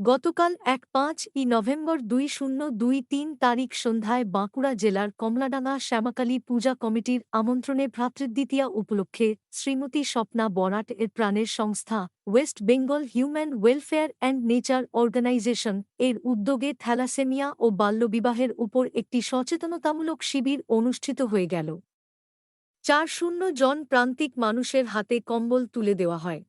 গতকাল এক পাঁচ ই নভেম্বর দুই শূন্য দুই তিন তারিখ সন্ধ্যায় বাঁকুড়া জেলার কমলাডাঙ্গা শ্যামাকালী পূজা কমিটির আমন্ত্রণে ভ্রাতৃদ্বিতীয়া উপলক্ষে শ্রীমতী স্বপ্না বরাট এর প্রাণের সংস্থা West Bengal human welfare and nature organisation এর উদ্যোগে থ্যালাসেমিয়া ও বাল্যবিবাহের উপর একটি সচেতনতামূলক শিবির অনুষ্ঠিত হয়ে গেল। চার শূন্য জন প্রান্তিক মানুষের হাতে কম্বল তুলে দেওয়া হয়।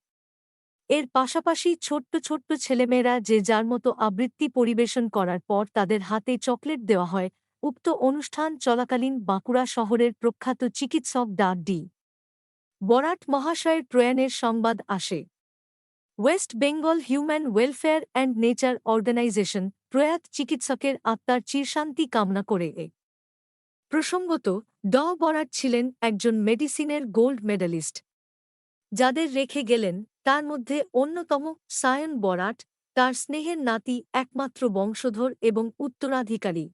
এর পাশাপাশি ছোট্ট ছোট্ট ছেলেমেয়েরা যে যার মতো আবৃত্তি পরিবেশন করার পর তাদের হাতে চকলেট দেওয়া হয়। উক্ত অনুষ্ঠান চলাকালীন বাঁকুড়া শহরের প্রখ্যাত চিকিৎসক ডা. ডি. বরাট মহাশয়ের প্রয়াণের সংবাদ আসে। West Bengal human welfare and nature organisation প্রয়াত চিকিৎসকের আত্মার চিরশান্তি কামনা করে এ। প্রসঙ্গত, ড. বরাট ছিলেন একজন মেডিসিনের গোল্ড মেডালিস্ট, যাদের রেখে গেলেন তার মধ্যে অন্যতম সায়ন বরাট তার স্নেহের নাতি একমাত্র বংশধর এবং উত্তরাধিকারী।